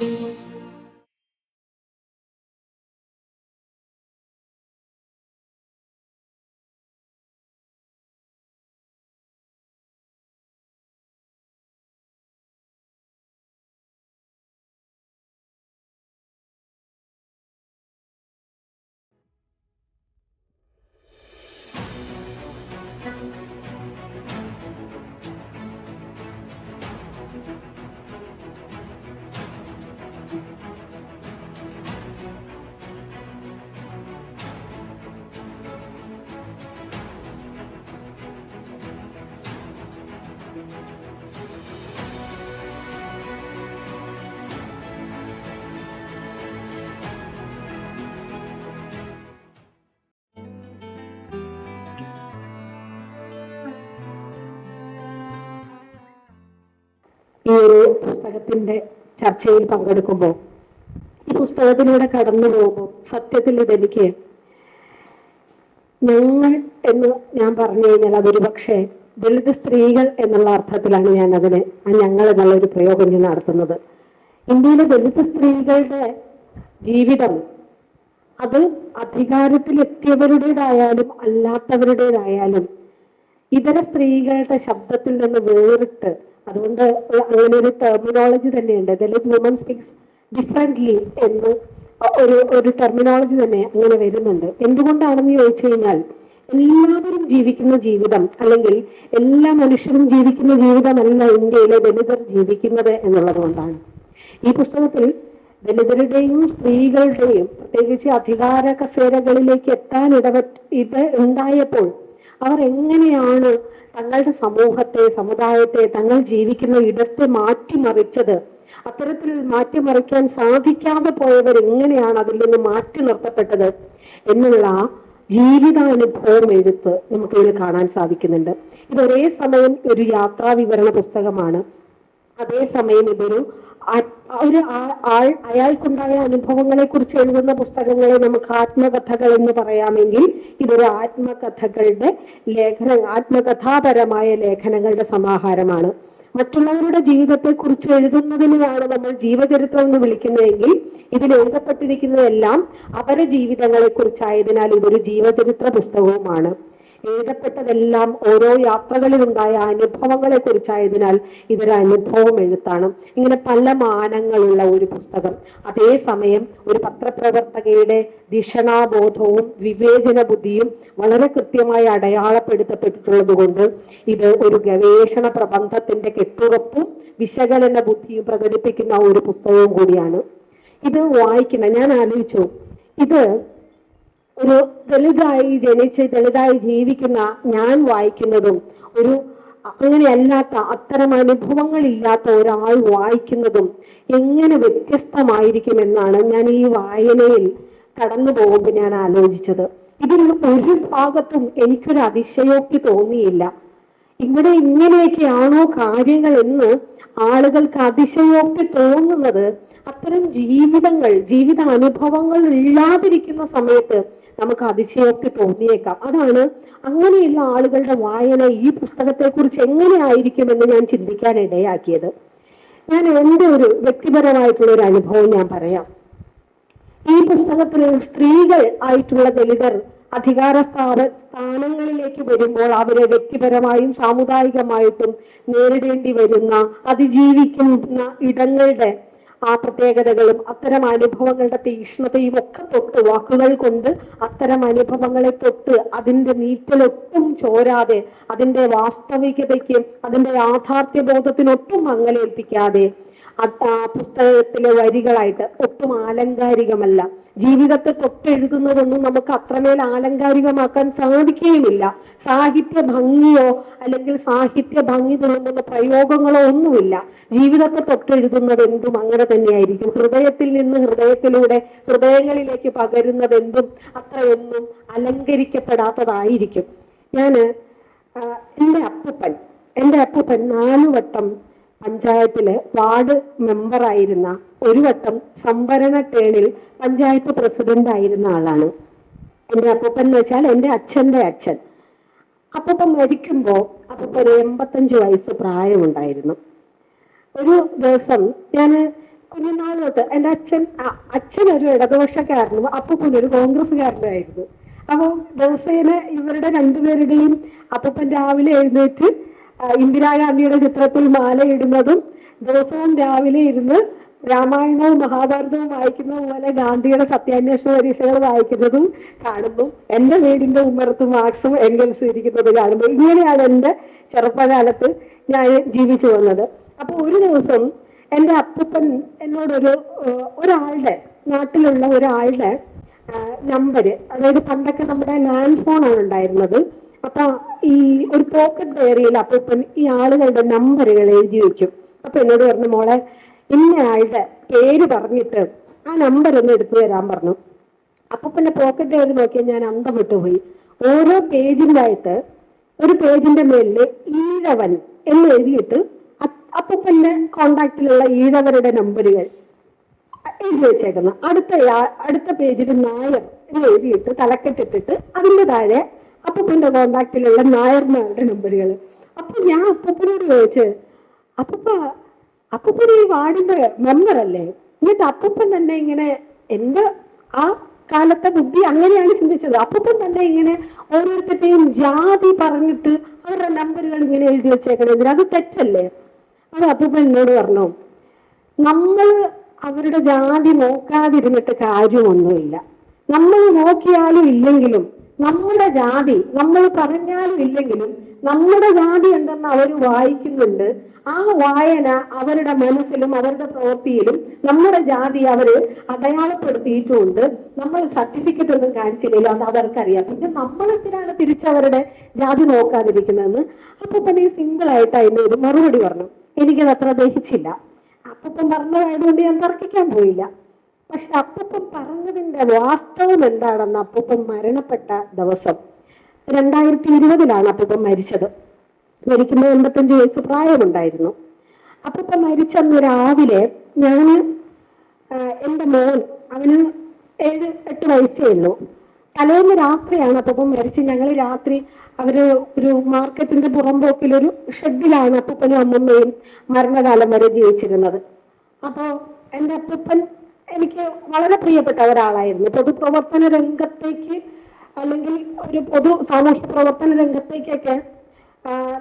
ഈ ഒരു പുസ്തകത്തിന്റെ ചർച്ചയിൽ പങ്കെടുക്കുമ്പോൾ ഈ പുസ്തകത്തിലൂടെ കടന്നു പോകുമ്പോൾ സത്യത്തിൽ ഇതെനിക്ക് ഞങ്ങൾ എന്ന് ഞാൻ പറഞ്ഞു കഴിഞ്ഞാൽ അതൊരു പക്ഷേ ദളിത് സ്ത്രീകൾ എന്നുള്ള അർത്ഥത്തിലാണ് ഞാൻ അതിന് ആ ഞങ്ങൾ എന്നുള്ള ഒരു പ്രയോഗം ഞാൻ നടത്തുന്നത്. ഇന്ത്യയിലെ ദളിത് സ്ത്രീകളുടെ ജീവിതം അത് അധികാരത്തിലെത്തിയവരുടേതായാലും അല്ലാത്തവരുടേതായാലും ഇതര സ്ത്രീകളുടെ ശബ്ദത്തിൽ നിന്ന് വേറിട്ട് അതുകൊണ്ട് അങ്ങനെ ഒരു ടെർമിനോളജി തന്നെയുണ്ട്. ദലിത് വുമൻ സ്പീക്സ് ഡിഫറെന്റ്ലി എന്ന് ഒരു ഒരു ടെർമിനോളജി തന്നെ അങ്ങനെ വരുന്നുണ്ട്. എന്തുകൊണ്ടാണെന്ന് ചോദിച്ചു കഴിഞ്ഞാൽ എല്ലാവരും ജീവിക്കുന്ന ജീവിതം അല്ലെങ്കിൽ എല്ലാ മനുഷ്യരും ജീവിക്കുന്ന ജീവിതമല്ല ഇന്ത്യയിലെ ദലിതർ ജീവിക്കുന്നത് എന്നുള്ളത് കൊണ്ടാണ്. ഈ പുസ്തകത്തിൽ ദലിതരുടെയും സ്ത്രീകളുടെയും പ്രത്യേകിച്ച് അധികാര കസേരകളിലേക്ക് എത്താൻ ഇടപെട്ട് ഇത് ഉണ്ടായപ്പോൾ അവർ എങ്ങനെയാണ് തങ്ങളുടെ സമൂഹത്തെ സമുദായത്തെ തങ്ങൾ ജീവിക്കുന്ന ഇടത്തെ മാറ്റിമറിച്ചത്. അത്തരത്തിൽ മാറ്റിമറിക്കാൻ സാധിക്കാതെ പോയവർ എങ്ങനെയാണ് അതിൽ നിന്ന് മാറ്റി നിർത്തപ്പെട്ടത് എന്നുള്ള ജീവിതാനുഭവം എഴുത്ത് നമുക്ക് ഇതിൽ കാണാൻ സാധിക്കുന്നുണ്ട്. ഇത് ഒരേ സമയം ഒരു യാത്രാ വിവരണ പുസ്തകമാണ് അതേസമയം ഇതൊരു ഒരു അയാൾക്കുണ്ടായ അനുഭവങ്ങളെ കുറിച്ച് എഴുതുന്ന പുസ്തകങ്ങളെ നമുക്ക് ആത്മകഥകൾ എന്ന് പറയാമെങ്കിൽ ഇതൊരു ആത്മകഥകളുടെ ലേഖന ആത്മകഥാപരമായ ലേഖനങ്ങളുടെ സമാഹാരമാണ്. മറ്റുള്ളവരുടെ ജീവിതത്തെ കുറിച്ച് എഴുതുന്നതിനെയാണ് നമ്മൾ ജീവചരിത്രം എന്ന് വിളിക്കുന്നതെങ്കിൽ ഇതിൽ എഴുതപ്പെട്ടിരിക്കുന്നതെല്ലാം അവരുടെ ജീവിതങ്ങളെ കുറിച്ചായതിനാൽ ഇതൊരു ജീവചരിത്ര പുസ്തകവുമാണ്. എഴുതപ്പെട്ടതെല്ലാം ഓരോ യാത്രകളിലുണ്ടായ അനുഭവങ്ങളെ കുറിച്ചായതിനാൽ ഇതൊരു അനുഭവം എഴുത്താണ്. ഇങ്ങനെ പല മാനങ്ങളുള്ള ഒരു പുസ്തകം. അതേസമയം ഒരു പത്രപ്രവർത്തകയുടെ ദിഷണാബോധവും വിവേചന ബുദ്ധിയും വളരെ കൃത്യമായി അടയാളപ്പെടുത്തപ്പെട്ടിട്ടുള്ളത് കൊണ്ട് ഇത് ഒരു ഗവേഷണ പ്രബന്ധത്തിന്റെ കെട്ടുറപ്പും വിശകലന ബുദ്ധിയും പ്രകടിപ്പിക്കുന്ന ഒരു പുസ്തകവും കൂടിയാണ്. ഇത് വായിക്കുന്ന ഞാൻ ആലോചിച്ചു. ഇത് ഒരു ദളിതായി ജനിച്ച് ദളിതായി ജീവിക്കുന്ന ഞാൻ വായിക്കുന്നതും ഒരു അങ്ങനെയല്ലാത്ത അത്തരം അനുഭവങ്ങളില്ലാത്ത ഒരാൾ വായിക്കുന്നതും എങ്ങനെ വ്യത്യസ്തമായിരിക്കും എന്നാണ് ഞാൻ ഈ വായനയിൽ കടന്നു പോകുമ്പോൾ ഞാൻ ആലോചിച്ചത്. ഇതിൽ ഒരു ഭാഗത്തും എനിക്കൊരു അതിശയോക്തി തോന്നിയില്ല. ഇവിടെ ഇങ്ങനെയൊക്കെയാണോ കാര്യങ്ങൾ എന്ന് ആളുകൾക്ക് അതിശയോക്തി തോന്നുന്നത് അത്തരം ജീവിതങ്ങൾ ജീവിത അനുഭവങ്ങൾ ഇല്ലാതിരിക്കുന്ന സമയത്ത് നമുക്ക് അതിശയോക്തി തോന്നിയേക്കാം. അതാണ് അങ്ങനെയുള്ള ആളുകളുടെ വായന ഈ പുസ്തകത്തെ കുറിച്ച് എങ്ങനെയായിരിക്കുമെന്ന് ഞാൻ ചിന്തിക്കാൻ ഇടയാക്കിയത്. ഞാൻ എന്റെ ഒരു വ്യക്തിപരമായിട്ടുള്ള ഒരു അനുഭവം ഞാൻ പറയാം. ഈ പുസ്തകത്തിൽ സ്ത്രീകൾ ആയിട്ടുള്ള ദലിതർ അധികാര സ്ഥാപ സ്ഥാനങ്ങളിലേക്ക് വരുമ്പോൾ അവരെ വ്യക്തിപരമായും സാമുദായികമായിട്ടും നേരിടേണ്ടി വരുന്ന അതിജീവിക്കുന്ന ഇടങ്ങളുടെ ആ പ്രത്യേകതകളും അത്തരം അനുഭവങ്ങളുടെ തീക്ഷ്ണതയും ഒക്കെ തൊട്ട് വാക്കുകൾ കൊണ്ട് അത്തരം അനുഭവങ്ങളെ തൊട്ട് അതിന്റെ നീറ്റലൊട്ടും ചോരാതെ അതിന്റെ വാസ്തവികതയ്ക്ക് അതിന്റെ യാഥാർത്ഥ്യബോധത്തിനൊട്ടും മങ്ങലേൽപ്പിക്കാതെ പുസ്തകത്തിലെ വരികളായിട്ട് ഒട്ടും ആലങ്കാരികമല്ല ജീവിതത്തെ തൊട്ടെഴുതുന്നതൊന്നും നമുക്ക് അത്രമേൽ ആലങ്കാരികമാക്കാൻ സാധിക്കുകയുമില്ല. സാഹിത്യ ഭംഗിയോ അല്ലെങ്കിൽ സാഹിത്യ ഭംഗി തുടങ്ങുന്ന പ്രയോഗങ്ങളോ ഒന്നുമില്ല. ജീവിതത്തെ തൊട്ടെഴുതുന്നത് എന്തും അങ്ങനെ തന്നെയായിരിക്കും. ഹൃദയത്തിൽ നിന്ന് ഹൃദയത്തിലൂടെ ഹൃദയങ്ങളിലേക്ക് പകരുന്നത് എന്തും അത്രയൊന്നും അലങ്കരിക്കപ്പെടാത്തതായിരിക്കും. ഞാൻ എന്റെ അപ്പൂപ്പൻ എന്റെ അപ്പൂപ്പൻ നാലു വട്ടം പഞ്ചായത്തിൽ വാർഡ് മെമ്പറായിരുന്ന ഒരു വട്ടം സംവരണ ടേണിൽ പഞ്ചായത്ത് പ്രസിഡന്റ് ആയിരുന്ന ആളാണ്. എന്റെ അപ്പൂപ്പൻ എന്ന് വെച്ചാൽ എന്റെ അച്ഛന്റെ അച്ഛൻ. അപ്പൂപ്പൻ മരിക്കുമ്പോ അപ്പൂപ്പൻ ഒരു എൺപത്തഞ്ച് വയസ്സ് പ്രായമുണ്ടായിരുന്നു. ഒരു ദിവസം ഞാൻ കുഞ്ഞുനാൾ തൊട്ട് എന്റെ അച്ഛൻ അച്ഛൻ ഒരു ഇടതുപക്ഷക്കാരനും അപ്പൂപ്പനൊരു കോൺഗ്രസ്സുകാരനായിരുന്നു അപ്പോൾ ദിവസേന ഇവരുടെ രണ്ടുപേരുടെയും അപ്പൂപ്പൻ രാവിലെ എഴുന്നേറ്റ് ഇന്ദിരാഗാന്ധിയുടെ ചിത്രത്തിൽ മാലയിടുന്നതും ദിവസവും രാവിലെ ഇരുന്ന് രാമായണവും മഹാഭാരതവും വായിക്കുന്ന പോലെ ഗാന്ധിയുടെ സത്യാന്വേഷണ പരീക്ഷകൾ വായിക്കുന്നതും കാണുന്നു. എന്റെ വീടിന്റെ ഉമ്മറത്ത് മാർക്സും എംഗൽസും ഇരിക്കുന്നത് കാണുന്നു ഇങ്ങനെയാണ് എന്റെ ചെറുപ്പകാലത്ത് ഞാൻ ജീവിച്ചു വന്നത്. അപ്പോൾ ഒരു ദിവസം എന്റെ അപ്പൂപ്പൻ എന്നോടൊരു ഒരാളുടെ നാട്ടിലുള്ള ഒരാളുടെ നമ്പര് അതായത് പണ്ടൊക്കെ നമ്മുടെ ലാൻഡ് ഫോണാണ് ഉണ്ടായിരുന്നത്. അപ്പൊ ഈ ഒരു പോക്കറ്റ് ഡയറിയിൽ അപ്പൂപ്പൻ ഈ ആളുകളുടെ നമ്പറുകൾ എഴുതി വെക്കും. അപ്പൊ എന്നോട് പറഞ്ഞു മോളെ ഇന്നയാളുടെ പേര് പറഞ്ഞിട്ട് ആ നമ്പർ ഒന്ന് എടുത്തു തരാൻ പറഞ്ഞു. അപ്പൂപ്പന്റെ പോക്കറ്റ് ഡയറി നോക്കിയാൽ ഞാൻ അന്തം വിട്ടുപോയി ഓരോ പേജിന്റെ ആയിട്ട് ഒരു പേജിന്റെ മേലിൽ ഈഴവൻ എന്ന് എഴുതിയിട്ട് അപ്പൊ അപ്പൂപ്പന്റെ കോണ്ടാക്റ്റിലുള്ള ഈഴവരുടെ നമ്പറുകൾ എഴുതി വെച്ചേക്കുന്നു. അടുത്ത അടുത്ത പേജിൽ നായർ എന്ന് എഴുതിയിട്ട് തലക്കെട്ടിട്ടിട്ട് അതിന്റെ താഴെ അപ്പൂപ്പന്റെ കോണ്ടാക്റ്റിലുള്ള നായർമാരുടെ നമ്പറുകൾ. അപ്പൊ ഞാൻ അപ്പൂപ്പനോട് ചോദിച്ച് അപ്പൂപ്പ അപ്പൂപ്പൻ ഈ വാർഡിന്റെ മെമ്പർ അല്ലേ എന്നിട്ട് അപ്പൂപ്പൻ തന്നെ ഇങ്ങനെ എന്റെ ആ കാലത്തെ ബുദ്ധി അങ്ങനെയാണ് ചിന്തിച്ചത്. അപ്പൂപ്പൻ തന്നെ ഇങ്ങനെ ഓരോരുത്തരുടെയും ജാതി പറഞ്ഞിട്ട് അവരുടെ നമ്പറുകൾ ഇങ്ങനെ എഴുതി വെച്ചേക്കണെങ്കിൽ അത് തെറ്റല്ലേ? അത് അപ്പൂപ്പൻ എന്നോട് പറഞ്ഞു നമ്മൾ അവരുടെ ജാതി നോക്കാതിരുന്നിട്ട് കാര്യമൊന്നുമില്ല. നമ്മൾ നോക്കിയാലും ഇല്ലെങ്കിലും നമ്മുടെ ജാതി നമ്മൾ പറഞ്ഞാലും ഇല്ലെങ്കിലും നമ്മുടെ ജാതി എന്തെന്ന് അവർ വായിക്കുന്നുണ്ട്. ആ വായന അവരുടെ മനസ്സിലും അവരുടെ പ്രവൃത്തിയിലും നമ്മുടെ ജാതി അവർ അടയാളപ്പെടുത്തിയിട്ടുമുണ്ട് നമ്മൾ സർട്ടിഫിക്കറ്റ് ഒന്നും കാണിച്ചില്ലല്ലോ അത് അവർക്കറിയാം. പിന്നെ നമ്മളെന്തിനാണ് തിരിച്ചവരുടെ ജാതി നോക്കാതിരിക്കുന്നതെന്ന്? അപ്പൊ പിന്നെ സിമ്പിൾ ആയിട്ട് അതിന് ഒരു മറുപടി പറഞ്ഞു. എനിക്കത് അത്ര ദഹിച്ചില്ല. അപ്പൊ പറഞ്ഞതായതുകൊണ്ട് ഞാൻ തർക്കിക്കാൻ പോയില്ല. പക്ഷെ അപ്പൂപ്പൻ പറഞ്ഞതിന്റെ വാസ്തവം എന്താണെന്ന് അപ്പൂപ്പൻ മരണപ്പെട്ട ദിവസം. രണ്ടായിരത്തി ഇരുപതിലാണ് അപ്പൂപ്പൻ മരിച്ചത്. മരിക്കുമ്പോൾ എൺപത്തഞ്ച് വയസ്സ് പ്രായമുണ്ടായിരുന്നു. അപ്പൂപ്പൻ മരിച്ചന്ന് രാവിലെ എന്റെ എന്റെ മോൻ അവന് ഏഴ് എട്ട് വയസ്സേ ഉള്ളൂ. തലേന്ന് രാത്രിയാണ് അപ്പൂപ്പൻ മരിച്ച് ഞങ്ങൾ രാത്രി അവർ ഒരു മാർക്കറ്റിന്റെ പുറമ്പോക്കിലൊരു ഷെഡിലാണ് അപ്പൂപ്പനും അമ്മമ്മയും മരണകാലം വരെ ജീവിച്ചിരുന്നത്. അപ്പോ എന്റെ അപ്പൂപ്പൻ എനിക്ക് വളരെ പ്രിയപ്പെട്ട ഒരാളായിരുന്നു. പൊതുപ്രവർത്തന രംഗത്തേക്ക് അല്ലെങ്കിൽ ഒരു പൊതു സാമൂഹ്യ പ്രവർത്തന രംഗത്തേക്കൊക്കെ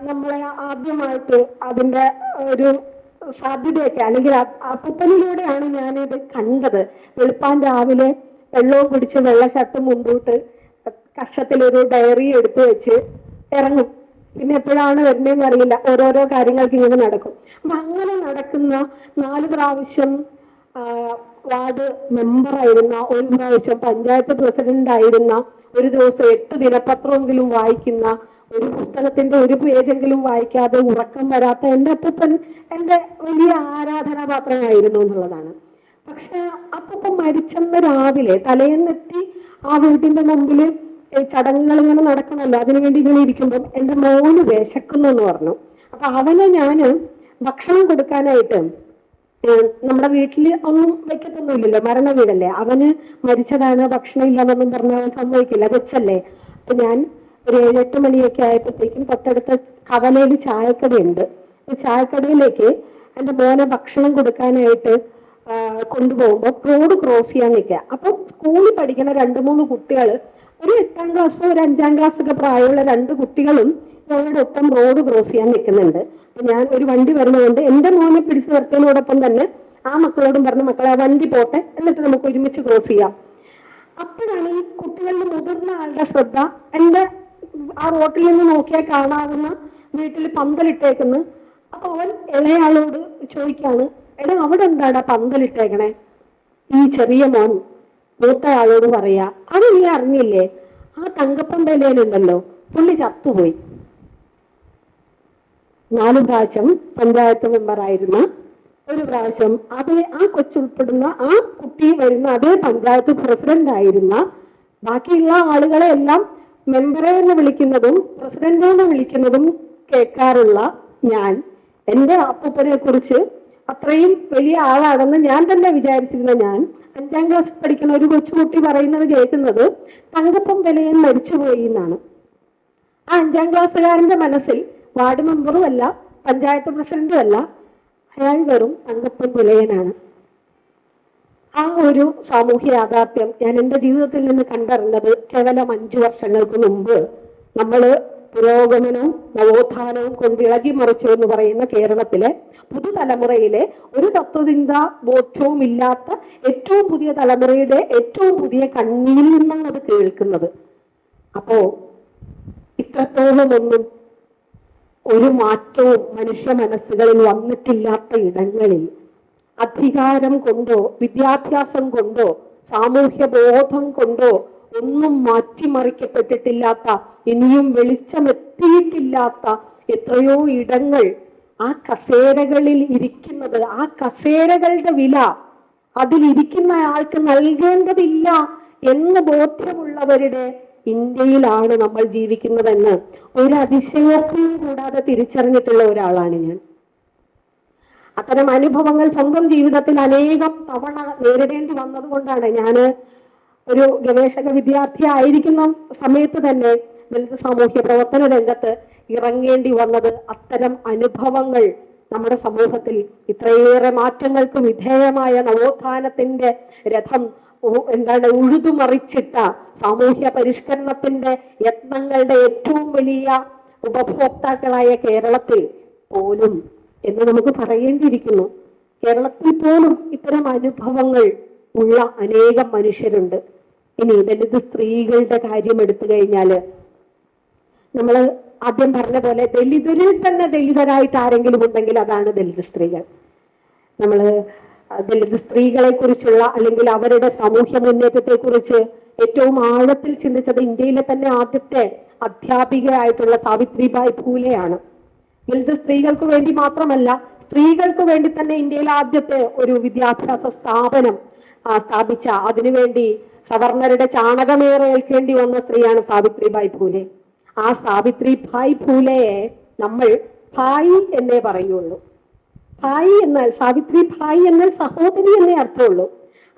നമ്മളെ ആദ്യമായിട്ട് അതിന്റെ ഒരു സാധ്യതയൊക്കെ അല്ലെങ്കിൽ അപ്പൂപ്പനിലൂടെയാണ് ഞാനിത് കണ്ടത്. വെളുപ്പാൻ രാവിലെ വെള്ളവും കുടിച്ച് വെള്ള ഷർട്ടും മുമ്പോട്ട് കഷത്തിലൊരു ഡയറി എടുത്തു വെച്ച് ഇറങ്ങും. പിന്നെ എപ്പോഴാണ് വരുന്നതെന്ന് അറിയില്ല. ഓരോരോ കാര്യങ്ങൾക്ക് ഇങ്ങനെ നടക്കും. അപ്പൊ അങ്ങനെ നടക്കുന്ന നാല് പ്രാവശ്യം വാർഡ് മെമ്പറായിരുന്ന ഒരു പ്രാവശ്യം പഞ്ചായത്ത് പ്രസിഡന്റ് ആയിരുന്ന ഒരു ദിവസം എട്ട് ദിനപത്രമെങ്കിലും വായിക്കുന്ന ഒരു പുസ്തകത്തിന്റെ ഒരു പേജെങ്കിലും വായിക്കാതെ ഉറക്കം വരാത്ത എന്റെ അപ്പൻ എന്റെ വലിയ ആരാധനാപാത്രമായിരുന്നു എന്നുള്ളതാണ്. പക്ഷെ അപ്പൂപ്പൻ മരിച്ചെന്ന് രാവിലെ തലേന്നെത്തി ആ വീട്ടിന്റെ മുമ്പിൽ ചടങ്ങുകൾ ഇങ്ങനെ നടക്കണമല്ലോ. അതിനുവേണ്ടി ഇങ്ങനെ ഇരിക്കുമ്പം എന്റെ മോന് വിശക്കുന്നു എന്ന് പറഞ്ഞു. അപ്പൊ അവനെ ഞാൻ ഭക്ഷണം കൊടുക്കാനായിട്ട് നമ്മുടെ വീട്ടിൽ ഒന്നും വെക്കത്തൊന്നുമില്ലല്ലോ. മരണ വീടല്ലേ. അവന് മരിച്ചതാണ് ഭക്ഷണം ഇല്ലാന്നൊന്നും പറഞ്ഞാൽ അവൻ സമ്മതിക്കില്ല. വെച്ചല്ലേ. അപ്പൊ ഞാൻ ഒരു ഏഴെട്ട് മണിയൊക്കെ ആയപ്പോഴത്തേക്കും തൊട്ടടുത്ത കവലയിൽ ചായക്കടയുണ്ട്. ചായക്കടയിലേക്ക് എന്റെ മോനെ ഭക്ഷണം കൊടുക്കാനായിട്ട് കൊണ്ടുപോകുമ്പോൾ റോഡ് ക്രോസ് ചെയ്യാൻ നിൽക്കുക. അപ്പം സ്കൂളിൽ പഠിക്കുന്ന രണ്ട് മൂന്ന് കുട്ടികൾ ഒരു എട്ടാം ക്ലാസ് ഒരു അഞ്ചാം ക്ലാസ് ഒക്കെ പ്രായമുള്ള രണ്ട് കുട്ടികളും ഒപ്പം റോഡ് ക്രോസ് ചെയ്യാൻ നിൽക്കുന്നുണ്ട്. ഞാൻ ഒരു വണ്ടി വരുന്നതുകൊണ്ട് എന്റെ മോനെ പിടിച്ചു നിർത്തുന്നതോടൊപ്പം തന്നെ ആ മക്കളോടും പറഞ്ഞു മക്കളെ ആ വണ്ടി പോട്ടെ എന്നിട്ട് നമുക്ക് ഒരുമിച്ച് ക്രോസ് ചെയ്യാം. അപ്പോഴാണ് ഈ കുട്ടികളുടെ മുതിർന്ന ആളുടെ ശ്രദ്ധ എന്റെ ആ റോട്ടിൽ നിന്ന് നോക്കിയാൽ കാണാവുന്ന വീട്ടിൽ പന്തലിട്ടേക്കുന്നു അപ്പൊ അവൻ ഇളയാളോട് ചോദിക്കാണ് എടാ അവിടെ എന്താടാ പന്തലിട്ടേക്കണേ? ഈ ചെറിയ മോൻ മൂത്തയാളോട് പറയാ അത് നീ അറിഞ്ഞില്ലേ? ആ തങ്കപ്പന്തയിലുണ്ടല്ലോ പുള്ളി ചത്തുപോയി. നാല് പ്രാവശ്യം പഞ്ചായത്ത് മെമ്പറായിരുന്ന ഒരു പ്രാവശ്യം അതേ ആ കൊച്ചുൾപ്പെടുന്ന ആ കുട്ടി വരുന്ന അതേ പഞ്ചായത്ത് പ്രസിഡന്റ് ആയിരുന്ന ബാക്കിയുള്ള ആളുകളെ എല്ലാം മെമ്പറെ എന്ന് വിളിക്കുന്നതും പ്രസിഡന്റ് എന്ന് വിളിക്കുന്നതും കേൾക്കാറുള്ള ഞാൻ. എന്റെ അപ്പൂപ്പനെ കുറിച്ച് അത്രയും വലിയ ആളാണെന്ന് ഞാൻ തന്നെ വിചാരിച്ചിരുന്ന ഞാൻ അഞ്ചാം ക്ലാസ് പഠിക്കുന്ന ഒരു കൊച്ചുകുട്ടി പറയുന്നത് കേൾക്കുന്നത് തങ്കപ്പം വിലയൻ മരിച്ചുപോയി എന്നാണ്. ആ അഞ്ചാം ക്ലാസ്സുകാരന്റെ മനസ്സിൽ വാർഡ് മെമ്പറും അല്ല പഞ്ചായത്ത് പ്രസിഡന്റും അല്ല അയാൾ വെറും തങ്കപ്പൻ പുലയനാണ് ആ ഒരു സാമൂഹ്യ യാഥാർത്ഥ്യം ഞാൻ എന്റെ ജീവിതത്തിൽ നിന്ന് കണ്ടറിഞ്ഞത് കേവലം അഞ്ചു വർഷങ്ങൾക്ക് മുമ്പ് നമ്മൾ പുരോഗമനവും നവോത്ഥാനവും കൊണ്ട് ഇളകി മറിച്ചു എന്ന് പറയുന്ന കേരളത്തിലെ പുതുതലമുറയിലെ ഒരു തത്വചിന്ത ബോധ്യവും ഇല്ലാത്ത ഏറ്റവും പുതിയ തലമുറയുടെ ഏറ്റവും പുതിയ കണ്ണിയിൽ നിന്നാണ് അത് കേൾക്കുന്നത്. അപ്പോ ഇത്രത്തോളം ഒന്നും ഒരു മാറ്റവും മനുഷ്യ മനസ്സുകളിൽ വന്നിട്ടില്ലാത്ത ഇടങ്ങളിൽ അധികാരം കൊണ്ടോ വിദ്യാഭ്യാസം കൊണ്ടോ സാമൂഹ്യ ബോധം കൊണ്ടോ ഒന്നും മാറ്റിമറിക്കപ്പെട്ടിട്ടില്ലാത്ത ഇനിയും വെളിച്ചമെത്തിയിട്ടില്ലാത്ത എത്രയോ ഇടങ്ങൾ ആ കസേരകളിൽ ഇരിക്കുന്നത് ആ കസേരകളുടെ വില അതിലിരിക്കുന്ന ആൾക്ക് നൽകേണ്ടതില്ല എന്ന് ബോധ്യമുള്ളവരുടെ ഇന്ത്യയിലാണ് നമ്മൾ ജീവിക്കുന്നതെന്ന് ഒരു അതിശയോക്തിയും കൂടാതെ തിരിച്ചറിഞ്ഞിട്ടുള്ള ഒരാളാണ് ഞാൻ. അത്തരം അനുഭവങ്ങൾ സ്വന്തം ജീവിതത്തിൽ അനേകം തവണ നേരിടേണ്ടി വന്നതുകൊണ്ടാണ് ഞാൻ ഒരു ഗവേഷക വിദ്യാർത്ഥി ആയിരിക്കുന്ന സമയത്ത് തന്നെ ദളിത് സാമൂഹ്യ പ്രവർത്തന രംഗത്ത് ഇറങ്ങേണ്ടി വന്നത് അത്തരം അനുഭവങ്ങൾ നമ്മുടെ സമൂഹത്തിൽ ഇത്രയേറെ മാറ്റങ്ങൾക്ക് വിധേയമായ നവോത്ഥാനത്തിന്റെ രഥം എന്താണ് ഉഴുതുമറിച്ചിട്ട സാമൂഹ്യ പരിഷ്കരണത്തിന്റെ യത്നങ്ങളുടെ ഏറ്റവും വലിയ ഉപഭോക്താക്കളായ കേരളത്തിൽ പോലും എന്ന് നമുക്ക് പറയേണ്ടിയിരിക്കുന്നു. കേരളത്തിൽ പോലും ഇത്തരം അനുഭവങ്ങൾ ഉള്ള അനേകം മനുഷ്യരുണ്ട്. ഇനി ദലിത് സ്ത്രീകളുടെ കാര്യം എടുത്തു കഴിഞ്ഞാൽ? നമ്മൾ ആദ്യം പറഞ്ഞ പോലെ ദലിതരിൽ തന്നെ ദലിതരായിട്ട് ആരെങ്കിലും ഉണ്ടെങ്കിൽ അതാണ് ദലിത് സ്ത്രീകൾ. നമ്മൾ ദലിത് സ്ത്രീകളെ കുറിച്ചുള്ള അല്ലെങ്കിൽ അവരുടെ സാമൂഹ്യ മുന്നേറ്റത്തെ കുറിച്ച് ഏറ്റവും ആഴത്തിൽ ചിന്തിച്ചത് ഇന്ത്യയിലെ തന്നെ ആദ്യത്തെ അധ്യാപികയായിട്ടുള്ള സാവിത്രിബായ് ഫൂലെയാണ് ദലിത് സ്ത്രീകൾക്ക് വേണ്ടി മാത്രമല്ല സ്ത്രീകൾക്ക് വേണ്ടി തന്നെ ഇന്ത്യയിലെ ആദ്യത്തെ ഒരു വിദ്യാഭ്യാസ സ്ഥാപനം സ്ഥാപിച്ച. അതിനുവേണ്ടി സവർണരുടെ ചാണകമേറെ ഏൽക്കേണ്ടി വന്ന സ്ത്രീയാണ് സാവിത്രിബായ് ഫൂലെ ആ സാവിത്രിബായ് ഫൂലയെ നമ്മൾ ഭായി എന്നേ പറയുള്ളൂ. ഭായി എന്നാൽ സാവിത്രി ഭായി എന്നാൽ സഹോദരി എന്നേ അർത്ഥമുള്ളൂ.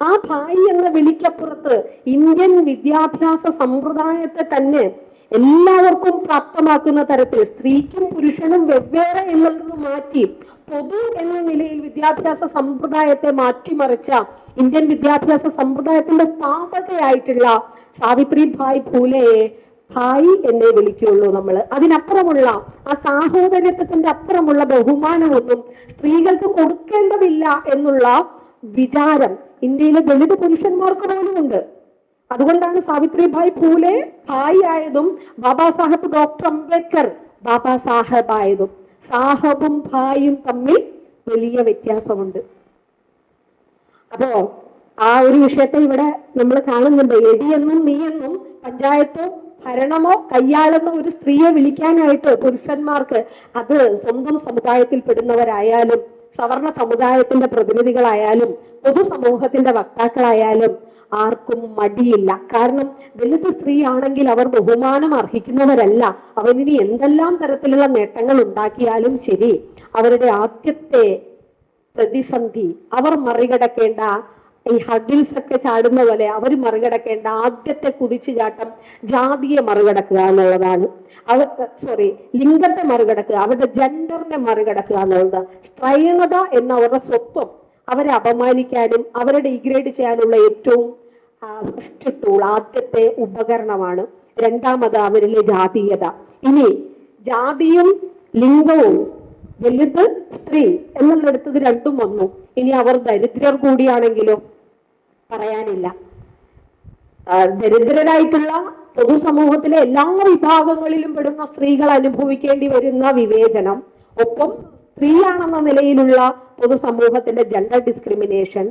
ആ ഭായി എന്ന വിളിക്കപ്പുറത്ത് ഇന്ത്യൻ വിദ്യാഭ്യാസ സമ്പ്രദായത്തെ തന്നെ എല്ലാവർക്കും പ്രാപ്തമാക്കുന്ന തരത്തിൽ സ്ത്രീക്കും പുരുഷനും വെവ്വേറെ എന്നുള്ളത് മാറ്റി പൊതു എന്ന നിലയിൽ വിദ്യാഭ്യാസ സമ്പ്രദായത്തെ മാറ്റിമറിച്ച ഇന്ത്യൻ വിദ്യാഭ്യാസ സമ്പ്രദായത്തിന്റെ സ്ഥാപകയായിട്ടുള്ള സാവിത്രി ഭായ് ഫൂലെയെ ഭായി എന്നേ വിളിക്കുള്ളൂ നമ്മൾ അതിനപ്പുറമുള്ള ആ സാഹോദര്യത്വത്തിന്റെ അപ്പുറമുള്ള ബഹുമാനമൊന്നും സ്ത്രീകൾക്ക് കൊടുക്കേണ്ടതില്ല എന്നുള്ള വിചാരം ഇന്ത്യയിലെ ദളിത് പുരുഷന്മാർക്ക് പോലും ഉണ്ട് അതുകൊണ്ടാണ് സാവിത്രിഭായ് ഫൂലെ ഭായി ആയതും ബാബാ സാഹബ് ഡോക്ടർ അംബേദ്കർ ബാബാ സാഹബ് ആയതും. സാഹബും ഭായും തമ്മിൽ വലിയ വ്യത്യാസമുണ്ട്. അപ്പോ ആ ഒരു വിഷയത്തെ ഇവിടെ നമ്മൾ കാണുന്നുണ്ട്. എടിയെന്നും നീയെന്നും പഞ്ചായത്തോ ഭരണമോ കയ്യാളെന്നോ ഒരു സ്ത്രീയെ വിളിക്കാനായിട്ട് പുരുഷന്മാർക്ക് അത് സ്വന്തം സമുദായത്തിൽ പെടുന്നവരായാലും സവർണ സമുദായത്തിന്റെ പ്രതിനിധികളായാലും പൊതുസമൂഹത്തിന്റെ വക്താക്കളായാലും ആർക്കും മടിയില്ല. കാരണം ദലിത് സ്ത്രീയാണെങ്കിൽ അവർ ബഹുമാനം അർഹിക്കുന്നവരല്ല. അവനിനി എന്തെല്ലാം തരത്തിലുള്ള നേട്ടങ്ങൾ ഉണ്ടാക്കിയാലും ശരി അവരുടെ ആദ്യത്തെ പ്രതിസന്ധി അവർ മറികടക്കേണ്ട ഈ ഹഡിൽസ് ഒക്കെ ചാടുന്ന പോലെ അവർ മറികടക്കേണ്ട ആദ്യത്തെ കുതിച്ചുചാട്ടം ജാതിയെ മറികടക്കുക എന്നുള്ളതാണ്. അവർ സോറി ലിംഗത്തെ മറികടക്കുക അവരുടെ ജെൻഡറിനെ മറികടക്കുക എന്നുള്ളത്. സ്ത്രൈണത എന്ന അവരുടെ സ്വത്വം അവരെ അപമാനിക്കാനും അവരെ ഡിഗ്രേഡ് ചെയ്യാനുള്ള ഏറ്റവും ഫസ്റ്റ് ടൂൾ ആദ്യത്തെ ഉപകരണമാണ് രണ്ടാമത് അവരിലെ ജാതീയത. ഇനി ജാതിയും ലിംഗവും വലുത് സ്ത്രീ എന്നുള്ളിടത്തത് രണ്ടും വന്നു. ഇനി അവർ ദരിദ്രർ കൂടിയാണെങ്കിലോ പറയാനില്ല. ദരിദ്രരായിട്ടുള്ള പൊതുസമൂഹത്തിലെ എല്ലാ വിഭാഗങ്ങളിലും പെടുന്ന സ്ത്രീകൾ അനുഭവിക്കേണ്ടി വരുന്ന വിവേചനം ഒപ്പം സ്ത്രീയാണെന്ന നിലയിലുള്ള പൊതുസമൂഹത്തിന്റെ ജെൻഡർ ഡിസ്ക്രിമിനേഷൻ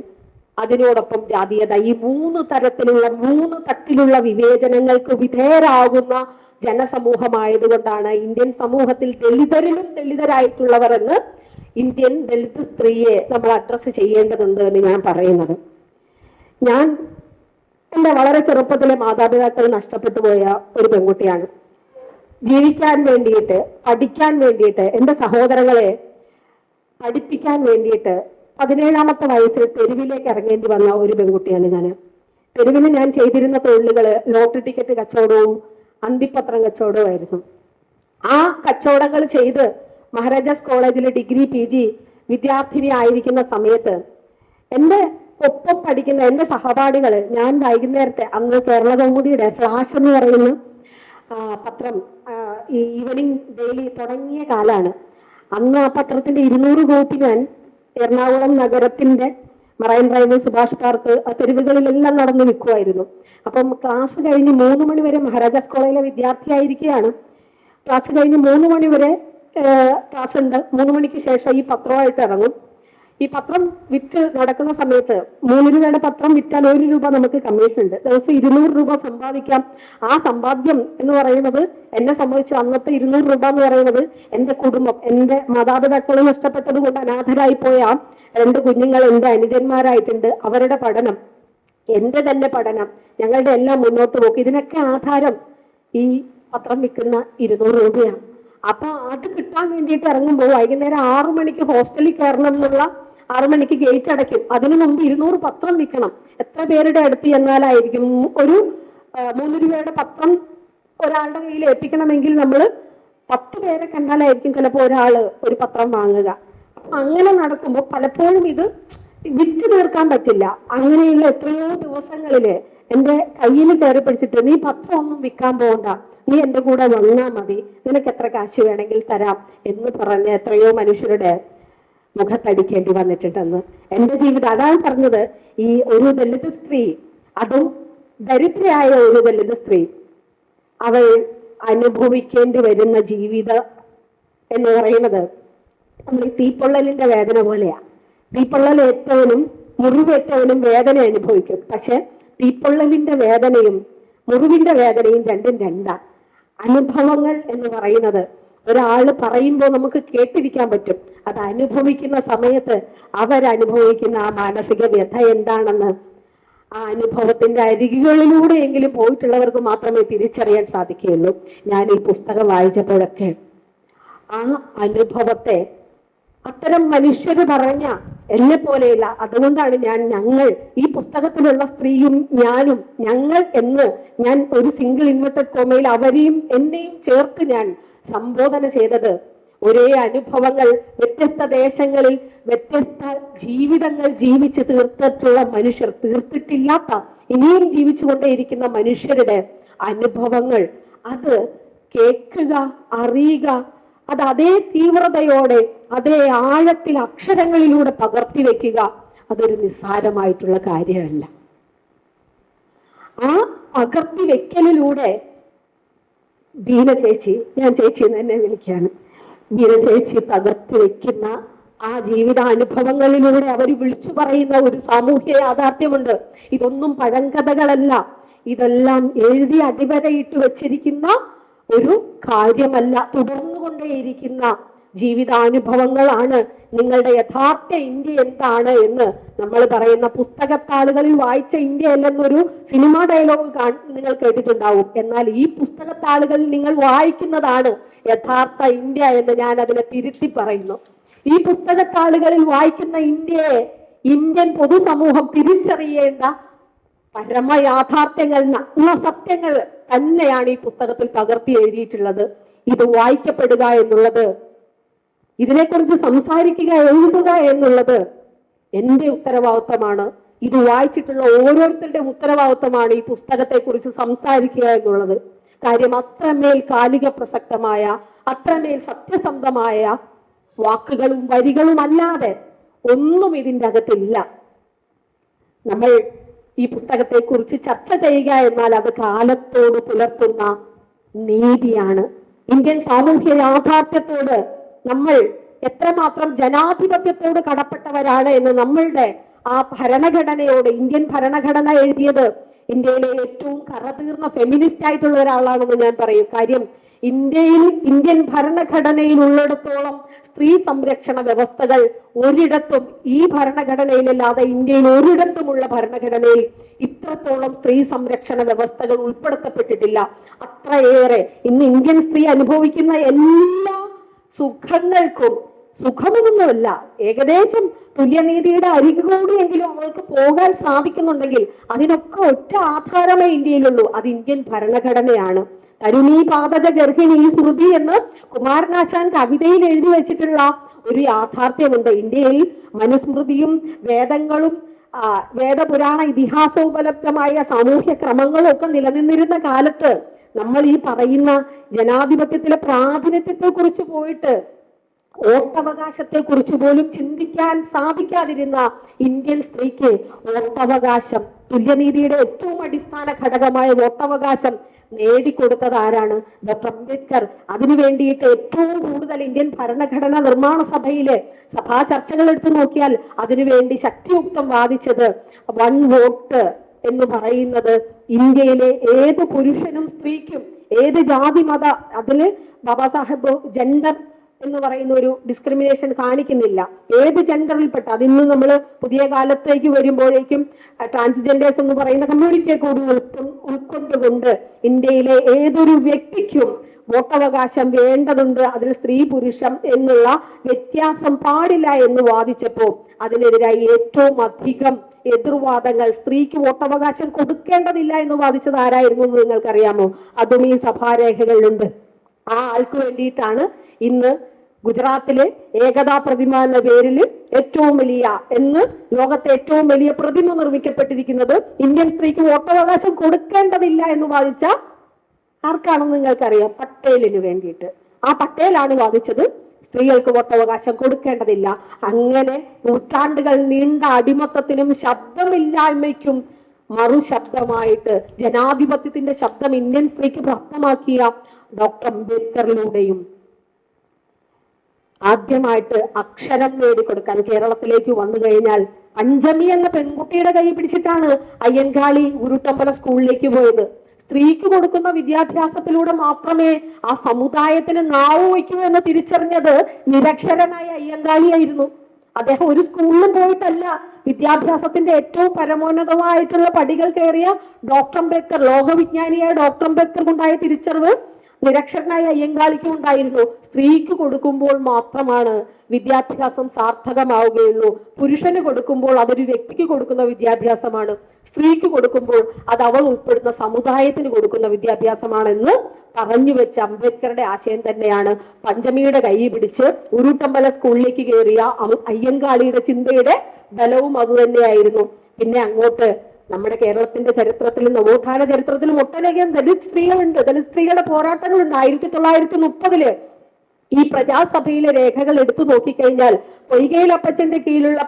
അതിനോടൊപ്പം ജാതീയത. ഈ മൂന്ന് തരത്തിലുള്ള മൂന്ന് തട്ടിലുള്ള വിവേചനങ്ങൾക്ക് വിധേയരാകുന്ന ജനസമൂഹമായതുകൊണ്ടാണ് ഇന്ത്യൻ സമൂഹത്തിൽ ദളിതരിലും ദളിതരായിട്ടുള്ളവർ എന്ന് ഇന്ത്യൻ ദളിത് സ്ത്രീയെ നമ്മൾ അഡ്രസ്സ് ചെയ്യേണ്ടതുണ്ട് എന്ന് ഞാൻ പറയുന്നത്. ഞാൻ എന്റെ വളരെ ചെറുപ്പത്തിലെ മാതാപിതാക്കൾ നഷ്ടപ്പെട്ടു പോയ ഒരു പെൺകുട്ടിയാണ്. ജീവിക്കാൻ വേണ്ടിയിട്ട് പഠിക്കാൻ വേണ്ടിയിട്ട് എന്റെ സഹോദരങ്ങളെ പഠിപ്പിക്കാൻ വേണ്ടിയിട്ട് പതിനേഴാമത്തെ വയസ്സിൽ തെരുവിലേക്ക് ഇറങ്ങേണ്ടി വന്ന ഒരു പെൺകുട്ടിയാണ് ഞാൻ. തെരുവിൽ ഞാൻ ചെയ്തിരുന്ന തൊഴിലുകൾ ലോട്ടറി ടിക്കറ്റ് കച്ചവടവും അന്തിപത്രം കച്ചവടവും ആയിരുന്നു. ആ കച്ചവടങ്ങൾ ചെയ്ത് മഹാരാജാസ് കോളേജിലെ ഡിഗ്രി പി ജി വിദ്യാർത്ഥിനി ആയിരിക്കുന്ന സമയത്ത് എന്റെ ഒപ്പം പഠിക്കുന്ന എന്റെ സഹപാഠികൾ ഞാൻ വൈകുന്നേരത്തെ അന്ന് കേരള കൗമുദിയുടെ ഫ്ലാഷ് എന്ന് പറയുന്ന പത്രം ഈവനിങ് ഡെയിലി തുടങ്ങിയ കാലാണ്. അന്ന് ആ പത്രത്തിന്റെ ഇരുന്നൂറ് കോപ്പി ഞാൻ എറണാകുളം നഗരത്തിന്റെ മറൈൻ ഡ്രൈവ് സുഭാഷ് പാർക്ക് ആ തെരുവുകളിലെല്ലാം നടന്നു നിൽക്കുമായിരുന്നു അപ്പം ക്ലാസ് കഴിഞ്ഞ് മൂന്ന് മണി വരെ മഹാരാജാസ് കോളേജിലെ വിദ്യാർത്ഥിയായിരിക്കുകയാണ്. ക്ലാസ് കഴിഞ്ഞ് മൂന്ന് മണിവരെ ക്ലാസ് ഉണ്ട്. മൂന്ന് മണിക്ക് ശേഷം ഈ പത്രമായിട്ട് ഇറങ്ങും. ഈ പത്രം വിറ്റ് നടക്കുന്ന സമയത്ത് മൂന്ന് രൂപയുടെ പത്രം വിറ്റാൽ ഒരു രൂപ നമുക്ക് കമ്മീഷൻ ഉണ്ട്. ദിവസം ഇരുന്നൂറ് രൂപ സമ്പാദിക്കാം. ആ സമ്പാദ്യം എന്ന് പറയുന്നത് എന്നെ സംബന്ധിച്ച് അന്നത്തെ ഇരുന്നൂറ് രൂപ എന്ന് പറയുന്നത് എന്റെ കുടുംബം എന്റെ മാതാപിതാക്കളെ നഷ്ടപ്പെട്ടത് കൊണ്ട് അനാഥരായി പോയ രണ്ട് കുഞ്ഞുങ്ങൾ എന്റെ അനുജന്മാരായിട്ടുണ്ട്. അവരുടെ പഠനം എന്റെ തന്നെ പഠനം ഞങ്ങളുടെ എല്ലാം മുന്നോട്ട് പോക്ക്. ഇതിനൊക്കെ ആധാരം ഈ പത്രം വിൽക്കുന്ന ഇരുന്നൂറ് രൂപയാണ്. അപ്പൊ അത് കിട്ടാൻ വേണ്ടിയിട്ട് ഇറങ്ങുമ്പോൾ വൈകുന്നേരം ആറു മണിക്ക് ഹോസ്റ്റലിൽ കയറണം എന്നുള്ള ആറു മണിക്ക് ഗേറ്റ് അടയ്ക്കും. അതിനു മുമ്പ് ഇരുന്നൂറ് പത്രം വിൽക്കണം. എത്ര പേരുടെ അടുത്ത് ചെന്നാലായിരിക്കും? ഒരു മൂന്ന് രൂപയുടെ പത്രം ഒരാളുടെ കയ്യിൽ ഏൽപ്പിക്കണമെങ്കിൽ നമ്മൾ പത്ത് പേരെ കണ്ടാലായിരിക്കും ചിലപ്പോൾ ഒരാൾ ഒരു പത്രം വാങ്ങുക. അങ്ങനെ നടക്കുമ്പോൾ പലപ്പോഴും ഇത് വിറ്റ് തീർക്കാൻ പറ്റില്ല. അങ്ങനെയുള്ള എത്രയോ ദിവസങ്ങളിൽ എന്റെ കയ്യിൽ കയറി പിടിച്ചിട്ട് നീ പത്രം ഒന്നും വിൽക്കാൻ പോകണ്ട നീ എന്റെ കൂടെ വന്നാ മതി. നിനക്ക് എത്ര കാശ് വേണമെങ്കിൽ തരാം എന്ന് പറഞ്ഞ എത്രയോ മനുഷ്യരുടെ മുഖത്തടിക്കേണ്ടി വന്നിട്ടുണ്ടെന്ന്. എന്റെ ജീവിതം അതാണ് പറഞ്ഞത്. ഈ ഒരു ദളിത് സ്ത്രീ അതും ദരിദ്രയായ ഒരു ദളിത് സ്ത്രീ അവൾ അനുഭവിക്കേണ്ടി വരുന്ന ജീവിതം എന്ന് പറയുന്നത് നമ്മൾ ഈ തീപ്പൊള്ളലിന്റെ വേദന പോലെയാ. തീപ്പൊള്ളൽ ഏറ്റവനും മുറിവേറ്റവനും വേദന അനുഭവിക്കും. പക്ഷെ തീപ്പൊള്ളലിന്റെ വേദനയും മുറിവിന്റെ വേദനയും രണ്ടും രണ്ടാ. അനുഭവങ്ങൾ എന്ന് പറയുന്നത് ഒരാൾ പറയുമ്പോൾ നമുക്ക് കേട്ടിരിക്കാൻ പറ്റും. അത് അനുഭവിക്കുന്ന സമയത്ത് അവരനുഭവിക്കുന്ന ആ മാനസിക വ്യഥ എന്താണെന്ന്. ആ അനുഭവത്തിന്റെ അരികുകളിലൂടെയെങ്കിലും പോയിട്ടുള്ളവർക്ക് മാത്രമേ തിരിച്ചറിയാൻ സാധിക്കുകയുള്ളൂ. ഞാൻ ഈ പുസ്തകം വായിച്ചപ്പോഴൊക്കെ ആ അനുഭവത്തെ അത്തരം മനുഷ്യര് പറഞ്ഞ എന്നെ പോലെയല്ല. അതുകൊണ്ടാണ് ഞാൻ ഞങ്ങൾ ഈ പുസ്തകത്തിലുള്ള സ്ത്രീയും ഞാനും ഞങ്ങൾ എന്ന് ഞാൻ ഒരു സിംഗിൾ ഇൻവെർട്ടഡ് കോമയിൽ അവരെയും എന്നെയും ചേർത്ത് ഞാൻ സംബോധന ചെയ്തത് ഒരേ അനുഭവങ്ങൾ വ്യത്യസ്ത ദേശങ്ങളിൽ വ്യത്യസ്ത ജീവിതങ്ങൾ ജീവിച്ച് തീർത്തിട്ടുള്ള മനുഷ്യർ തീർത്തിട്ടില്ലാത്ത ഇനിയും ജീവിച്ചുകൊണ്ടേയിരിക്കുന്ന മനുഷ്യരുടെ അനുഭവങ്ങൾ. അത് കേൾക്കുക അറിയുക അത് അതേ തീവ്രതയോടെ അതേ ആഴത്തിൽ അക്ഷരങ്ങളിലൂടെ പകർത്തി വെക്കുക അതൊരു നിസ്സാരമായിട്ടുള്ള കാര്യമല്ല. ആ പകർത്തി വെക്കലിലൂടെ ബീന ചേച്ചി ഞാൻ ചേച്ചി എന്ന് തന്നെ വിളിക്കാണ് ബീന ചേച്ചി തകർത്ത് വെക്കുന്ന ആ ജീവിതാനുഭവങ്ങളിലൂടെ അവർ വിളിച്ചു പറയുന്ന ഒരു സാമൂഹ്യ യാഥാർത്ഥ്യമുണ്ട്. ഇതൊന്നും പഴങ്കഥകളല്ല. ഇതെല്ലാം എഴുതി അടിവരയിട്ട് വെച്ചിരിക്കുന്ന ഒരു കാര്യമല്ല. തുടർന്നുകൊണ്ടേയിരിക്കുന്ന ജീവിതാനുഭവങ്ങളാണ്. നിങ്ങളുടെ യഥാർത്ഥ ഇന്ത്യ എന്താണ് എന്ന് നമ്മൾ പറയുന്ന പുസ്തകത്താളുകളിൽ വായിച്ച ഇന്ത്യ അല്ലെന്നൊരു സിനിമ ഡയലോഗ് നിങ്ങൾ കേട്ടിട്ടുണ്ടാവും. എന്നാൽ ഈ പുസ്തകത്താളുകളിൽ നിങ്ങൾ വായിക്കുന്നതാണ് യഥാർത്ഥ ഇന്ത്യ എന്ന് ഞാൻ അതിനെ തിരുത്തി പറയുന്നു. ഈ പുസ്തകത്താളുകളിൽ വായിക്കുന്ന ഇന്ത്യയെ ഇന്ത്യൻ പൊതുസമൂഹം തിരിച്ചറിയേണ്ട പരമ യാഥാർത്ഥ്യങ്ങൾ നഗ്ന സത്യങ്ങൾ തന്നെയാണ് ഈ പുസ്തകത്തിൽ പകർത്തി എഴുതിയിട്ടുള്ളത്. ഇത് വായിക്കപ്പെടുക എന്നുള്ളത് ഇതിനെക്കുറിച്ച് സംസാരിക്കുക എഴുതുക എന്നുള്ളത് എന്റെ ഉത്തരവാദിത്തമാണ്. ഇത് വായിച്ചിട്ടുള്ള ഓരോരുത്തരുടെയും ഉത്തരവാദിത്തമാണ് ഈ പുസ്തകത്തെ കുറിച്ച് സംസാരിക്കുക എന്നുള്ളത്. കാര്യം അത്രമേൽ കാലിക പ്രസക്തമായ അത്രമേൽ സത്യസന്ധമായ വാക്കുകളും വരികളും അല്ലാതെ ഒന്നും ഇതിന്റെ അകത്തില്ല. നമ്മൾ ഈ പുസ്തകത്തെ കുറിച്ച് ചർച്ച ചെയ്യുക എന്നാൽ അത് കാലത്തോട് പുലർത്തുന്ന നീതിയാണ്. ഇന്ത്യൻ സാമൂഹ്യ യാഥാർത്ഥ്യത്തോട് നമ്മൾ എത്രമാത്രം ജനാധിപത്യത്തോട് കടപ്പെട്ടവരാണ് എന്ന് നമ്മളുടെ ആ ഭരണഘടനയോട് ഇന്ത്യൻ ഭരണഘടന എഴുതിയത് ഇന്ത്യയിലെ ഏറ്റവും കറതീർന്ന ഫെമിനിസ്റ്റ് ആയിട്ടുള്ള ഒരാളാണെന്ന് ഞാൻ പറയും. കാര്യം ഇന്ത്യയിൽ ഇന്ത്യൻ ഭരണഘടനയിൽ ഉള്ളിടത്തോളം സ്ത്രീ സംരക്ഷണ വ്യവസ്ഥകൾ ഒരിടത്തും ഈ ഭരണഘടനയിലല്ലാതെ ഇന്ത്യയിൽ ഒരിടത്തുമുള്ള ഭരണഘടനയിൽ ഇത്രത്തോളം സ്ത്രീ സംരക്ഷണ വ്യവസ്ഥകൾ ഉൾപ്പെടുത്തപ്പെട്ടിട്ടില്ല. അത്രയേറെ ഇന്ന് ഇന്ത്യൻ സ്ത്രീ അനുഭവിക്കുന്ന എല്ലാ സുഖങ്ങൾക്കും സുഖമൊന്നുമല്ല. ഏകദേശം തുല്യനീതിയുടെ അരികുകൂടിയെങ്കിലും അവൾക്ക് പോകാൻ സാധിക്കുന്നുണ്ടെങ്കിൽ അതിനൊക്കെ ഒറ്റ ആധാരമേ ഇന്ത്യയിലുള്ളൂ. അത് ഇന്ത്യൻ ഭരണഘടനയാണ്. തരുണീ പാതക ഗർഭിണി ശ്രുതി എന്ന് കുമാരനാശാൻ കവിതയിൽ എഴുതി വെച്ചിട്ടുള്ള ഒരു യാഥാർത്ഥ്യമുണ്ട്. ഇന്ത്യയിൽ മനുസ്മൃതിയും വേദങ്ങളും വേദപുരാണ ഇതിഹാസോപലബ്ധമായ സാമൂഹ്യ ക്രമങ്ങളും ഒക്കെ നിലനിന്നിരുന്ന കാലത്ത് നമ്മൾ ഈ പറയുന്ന ജനാധിപത്യത്തിലെ പ്രാതിനിധ്യത്തെ കുറിച്ച് പോയിട്ട് വോട്ടവകാശത്തെ കുറിച്ച് പോലും ചിന്തിക്കാൻ സാധിക്കാതിരുന്ന ഇന്ത്യൻ സ്ത്രീക്ക് വോട്ടവകാശം തുല്യനീതിയുടെ ഏറ്റവും അടിസ്ഥാന ഘടകമായ വോട്ടവകാശം നേടിക്കൊടുത്തത് ആരാണ്? ഡോക്ടർ അംബേദ്കർ. അതിനു വേണ്ടിയിട്ട് ഏറ്റവും കൂടുതൽ ഇന്ത്യൻ ഭരണഘടനാ നിർമ്മാണ സഭയിലെ സഭാ ചർച്ചകൾ എടുത്തു നോക്കിയാൽ അതിനുവേണ്ടി ശക്തിയുക്തം വാദിച്ചത് വൺ വോട്ട് എന്ന് പറയുന്നത് ഇന്ത്യയിലെ ഏത് പുരുഷനും സ്ത്രീക്കും ഏത് ജാതി മത അതിൽ ബാബാ സാഹേബ് ജെൻഡർ എന്ന് പറയുന്ന ഒരു ഡിസ്ക്രിമിനേഷൻ കാണിക്കുന്നില്ല. ഏത് ജെൻഡറിൽപ്പെട്ട അതിന്ന് നമ്മൾ പുതിയ കാലത്തേക്ക് വരുമ്പോഴേക്കും ട്രാൻസ്ജെൻഡേഴ്സ് എന്ന് പറയുന്ന കമ്മ്യൂണിറ്റിയെ കൂടി ഉൾക്കൊണ്ടുകൊണ്ട് ഇന്ത്യയിലെ ഏതൊരു വ്യക്തിക്കും വോട്ടവകാശം വേണ്ടതുണ്ട്. അതിൽ സ്ത്രീ പുരുഷം എന്നുള്ള വ്യത്യാസം പാടില്ല എന്ന് വാദിച്ചപ്പോൾ അതിനെതിരായി ഏറ്റവും അധികം എതിർവാദങ്ങൾ സ്ത്രീക്ക് വോട്ടവകാശം കൊടുക്കേണ്ടതില്ല എന്ന് വാദിച്ചത് ആരായിരുന്നു എന്ന് നിങ്ങൾക്കറിയാമോ? അതും ഈ സഭാരേഖകളിലുണ്ട്. ആ ആൾക്ക് വേണ്ടിയിട്ടാണ് ഇന്ന് ഗുജറാത്തിലെ ഏകതാ പ്രതിമ എന്ന പേരിൽ ഏറ്റവും വലിയ എന്ന് ലോകത്തെ ഏറ്റവും വലിയ പ്രതിമ നിർമ്മിക്കപ്പെട്ടിരിക്കുന്നത് ഇന്ത്യൻ സ്ത്രീക്ക് വോട്ടവകാശം കൊടുക്കേണ്ടതില്ല എന്ന് വാദിച്ച ആർക്കാണെന്ന് നിങ്ങൾക്കറിയാം? പട്ടേലിന് വേണ്ടിയിട്ട്. ആ പട്ടേലാണ് വാദിച്ചത്. സ്ത്രീകൾക്ക് വോട്ടവകാശം കൊടുക്കേണ്ടതില്ല. അങ്ങനെ നൂറ്റാണ്ടുകൾ നീണ്ട അടിമത്തത്തിനും ശബ്ദമില്ലായ്മയ്ക്കും മറുശബ്ദമായിട്ട് ജനാധിപത്യത്തിന്റെ ശബ്ദം ഇന്ത്യൻ സ്ത്രീക്ക് പ്രാപ്തമാക്കിയ ഡോക്ടർ അംബേദ്കറിലൂടെയും ആദ്യമായിട്ട് അക്ഷരം നേടിക്കൊടുക്കാൻ കേരളത്തിലേക്ക് വന്നു കഴിഞ്ഞാൽ അഞ്ചമി എന്ന പെൺകുട്ടിയുടെ കൈ പിടിച്ചിട്ടാണ് അയ്യൻകാളി ഉരുട്ടമ്പല സ്കൂളിലേക്ക് പോയത്. സ്ത്രീക്ക് കൊടുക്കുന്ന വിദ്യാഭ്യാസത്തിലൂടെ മാത്രമേ ആ സമുദായത്തിന് നാവ് വയ്ക്കൂ എന്ന് തിരിച്ചറിഞ്ഞത് നിരക്ഷരനായ അയ്യങ്കാളിയായിരുന്നു. അദ്ദേഹം ഒരു സ്കൂളിലും പോയിട്ടല്ല വിദ്യാഭ്യാസത്തിന്റെ ഏറ്റവും പരമോന്നതമായിട്ടുള്ള പടികൾ കയറിയ ഡോക്ടർ അംബേദ്കർ ലോകവിജ്ഞാനിയായ ഡോക്ടർ അംബേദ്കർക്കുണ്ടായ തിരിച്ചറിവ് നിരക്ഷരനായ അയ്യങ്കാളിക്കും ഉണ്ടായിരുന്നു സ്ത്രീക്ക് കൊടുക്കുമ്പോൾ മാത്രമാണ് വിദ്യാഭ്യാസം സാർത്ഥകമാവുകയുള്ളൂ. പുരുഷന് കൊടുക്കുമ്പോൾ അതൊരു വ്യക്തിക്ക് കൊടുക്കുന്ന വിദ്യാഭ്യാസമാണ്. സ്ത്രീക്ക് കൊടുക്കുമ്പോൾ അത് അവൾ ഉൾപ്പെടുന്ന സമുദായത്തിന് കൊടുക്കുന്ന വിദ്യാഭ്യാസമാണെന്ന് പറഞ്ഞു വെച്ച അംബേദ്കറുടെ ആശയം തന്നെയാണ്. പഞ്ചമിയുടെ കൈ പിടിച്ച് ഉരുട്ടമ്പല സ്കൂളിലേക്ക് കയറിയ അയ്യങ്കാളിയുടെ ചിന്തയുടെ ബലവും അതുതന്നെയായിരുന്നു പിന്നെ അങ്ങോട്ട് നമ്മുടെ കേരളത്തിന്റെ ചരിത്രത്തിലും നവോത്ഥാന ചരിത്രത്തിലും ഒട്ടനേകം ദലിത് സ്ത്രീകളുണ്ട്. ദലിത് സ്ത്രീകളുടെ പോരാട്ടങ്ങളുണ്ട് ആയിരത്തി തൊള്ളായിരത്തി മുപ്പതിൽ ഈ പ്രജാസഭയിലെ രേഖകൾ എടുത്തു നോക്കിക്കഴിഞ്ഞാൽ പൊയ്കയിൽ അപ്പച്ചന്റെ കീഴിലുള്ള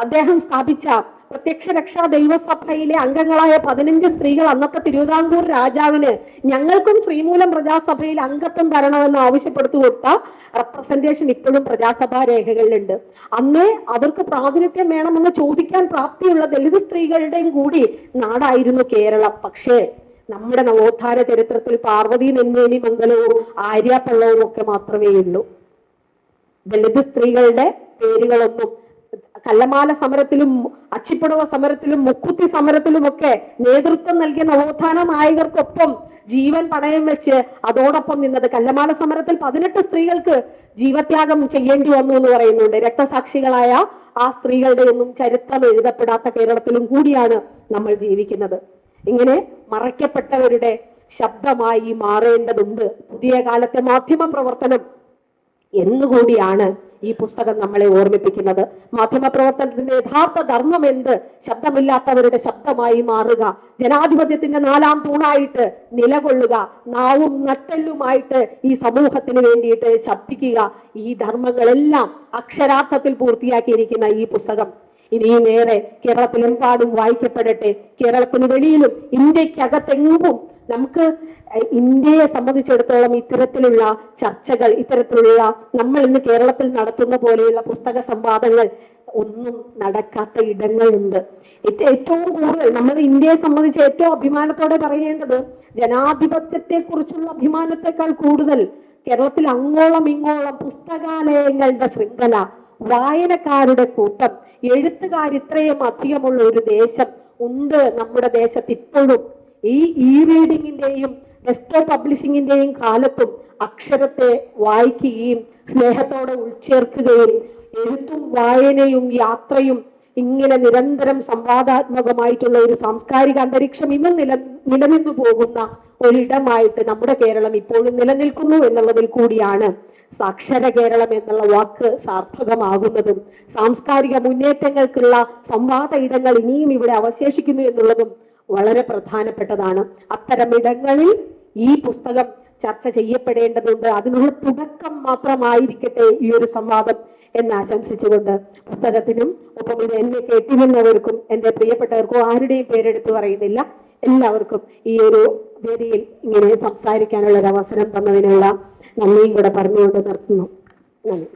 അദ്ദേഹം സ്ഥാപിച്ച പ്രത്യക്ഷ രക്ഷാ ദൈവസഭയിലെ അംഗങ്ങളായ പതിനഞ്ച് സ്ത്രീകൾ അന്നത്തെ തിരുവിതാംകൂർ രാജാവിന് ഞങ്ങൾക്കും ശ്രീമൂലം പ്രജാസഭയിൽ അംഗത്വം തരണമെന്ന് ആവശ്യപ്പെടുത്തു കൊടുത്ത റെപ്രസെന്റേഷൻ ഇപ്പോഴും പ്രജാസഭാ രേഖകളിലുണ്ട്. അന്നേ അവർക്ക് പ്രാതിനിധ്യം വേണമെന്ന് ചോദിക്കാൻ പ്രാപ്തിയുള്ള ദളിത് സ്ത്രീകളുടെയും കൂടി നാടായിരുന്നു കേരളം. പക്ഷേ നമ്മുടെ നവോത്ഥാന ചരിത്രത്തിൽ പാർവതി നെന്മേനി മംഗലവും ആര്യാപ്പള്ളവും ഒക്കെ മാത്രമേ ഉള്ളൂ. ദളിത് സ്ത്രീകളുടെ പേരുകളൊന്നും കല്ലമാല സമരത്തിലും അച്ചിപ്പടവ സമരത്തിലും മുക്കുത്തി സമരത്തിലുമൊക്കെ നേതൃത്വം നൽകിയ നവോത്ഥാന നായകർക്കൊപ്പം ജീവൻ പണയം വെച്ച് അതോടൊപ്പം നിന്നത് കല്ലമാല സമരത്തിൽ പതിനെട്ട് സ്ത്രീകൾക്ക് ജീവത്യാഗം ചെയ്യേണ്ടി വന്നു എന്ന് പറയുന്നുണ്ട്. രക്തസാക്ഷികളായ ആ സ്ത്രീകളുടെ ഒന്നും ചരിത്രം എഴുതപ്പെടാത്ത കേരളത്തിലും കൂടിയാണ് നമ്മൾ ജീവിക്കുന്നത്. ഇങ്ങനെ മറയ്ക്കപ്പെട്ടവരുടെ ശബ്ദമായി മാറേണ്ടതുണ്ട്. പുതിയ കാലത്തെ മാധ്യമ പ്രവർത്തനം എന്നുകൂടിയാണ് ഈ പുസ്തകം നമ്മളെ ഓർമ്മിപ്പിക്കുന്നത്. മാധ്യമപ്രവർത്തനത്തിന്റെ യഥാർത്ഥ ധർമ്മം എന്ത്? ശബ്ദമില്ലാത്തവരുടെ ശബ്ദമായി മാറുക. ജനാധിപത്യത്തിന്റെ നാലാം തൂണായിട്ട് നിലകൊള്ളുക. നാവും നട്ടെല്ലുമായിട്ട് ഈ സമൂഹത്തിന് വേണ്ടിയിട്ട് ശബ്ദിക്കുക. ഈ ധർമ്മങ്ങളെല്ലാം അക്ഷരാർത്ഥത്തിൽ പൂർത്തിയാക്കിയിരിക്കുന്ന ഈ പുസ്തകം ഇനിയും ഏറെ കേരളത്തിലെമ്പാടും വായിക്കപ്പെടട്ടെ. കേരളത്തിന് വെളിയിലും ഇന്ത്യക്കകത്തെങ്ങും നമുക്ക് ഇന്ത്യയെ സംബന്ധിച്ചിടത്തോളം ഇത്തരത്തിലുള്ള ചർച്ചകൾ ഇത്തരത്തിലുള്ള നമ്മൾ ഇന്ന് കേരളത്തിൽ നടത്തുന്ന പോലെയുള്ള പുസ്തക സംവാദങ്ങൾ ഒന്നും നടക്കാത്ത ഇടങ്ങളുണ്ട്. ഏറ്റവും കൂടുതൽ നമ്മൾ ഇന്ത്യയെ സംബന്ധിച്ച് ഏറ്റവും അഭിമാനത്തോടെ പറയേണ്ടത് ജനാധിപത്യത്തെ കുറിച്ചുള്ള അഭിമാനത്തെക്കാൾ കൂടുതൽ കേരളത്തിൽ അങ്ങോളം ഇങ്ങോളം പുസ്തകാലയങ്ങളുടെ ശൃംഖല വായനക്കാരുടെ കൂട്ടം എഴുത്തുകാർ ഇത്രയും അധികമുള്ള ഒരു ദേശം ഉണ്ട് നമ്മുടെ ദേശത്ത് ഇപ്പോഴും ഈ ഇ റീഡിങ്ങിന്റെയും ഡെസ്ക്ടോപ്പ് പബ്ലിഷിങ്ങിന്റെയും കാലത്തും അക്ഷരത്തെ വായിക്കുകയും സ്നേഹത്തോടെ ഉൾച്ചേർക്കുകയും എഴുത്തും വായനയും യാത്രയും ഇങ്ങനെ നിരന്തരം സംവാദാത്മകമായിട്ടുള്ള ഒരു സാംസ്കാരിക അന്തരീക്ഷം ഇന്നും നില നിലനിന്നു പോകുന്ന ഒരിടമായിട്ട് നമ്മുടെ കേരളം ഇപ്പോഴും നിലനിൽക്കുന്നു എന്നുള്ളതിൽ കൂടിയാണ് സാക്ഷര കേരളം എന്നുള്ള വാക്ക് സാർത്ഥകമാകുന്നതും സാംസ്കാരിക മുന്നേറ്റങ്ങൾക്കുള്ള സംവാദ ഇടങ്ങൾ ഇനിയും ഇവിടെ അവശേഷിക്കുന്നു എന്നുള്ളതും വളരെ പ്രധാനപ്പെട്ടതാണ്. അത്തരം ഇടങ്ങളിൽ ഈ പുസ്തകം ചർച്ച ചെയ്യപ്പെടേണ്ടതുണ്ട്. അതിനുള്ള തുടക്കം മാത്രമായിരിക്കട്ടെ ഈ ഒരു സംവാദം എന്ന് ആശംസിച്ചുകൊണ്ട് പുസ്തകത്തിനും ഒപ്പം ഇത് എന്നെ കേട്ടിരുന്നവർക്കും എന്റെ പ്രിയപ്പെട്ടവർക്കും ആരുടെയും പേരെടുത്ത് പറയുന്നില്ല. എല്ലാവർക്കും ഈ ഒരു വേദിയിൽ ഇങ്ങനെ സംസാരിക്കാനുള്ള ഒരു അവസരം തന്നതിനുള്ള നന്ദിയും കൂടെ പറഞ്ഞുകൊണ്ട് നിർത്തുന്നു. നന്ദി.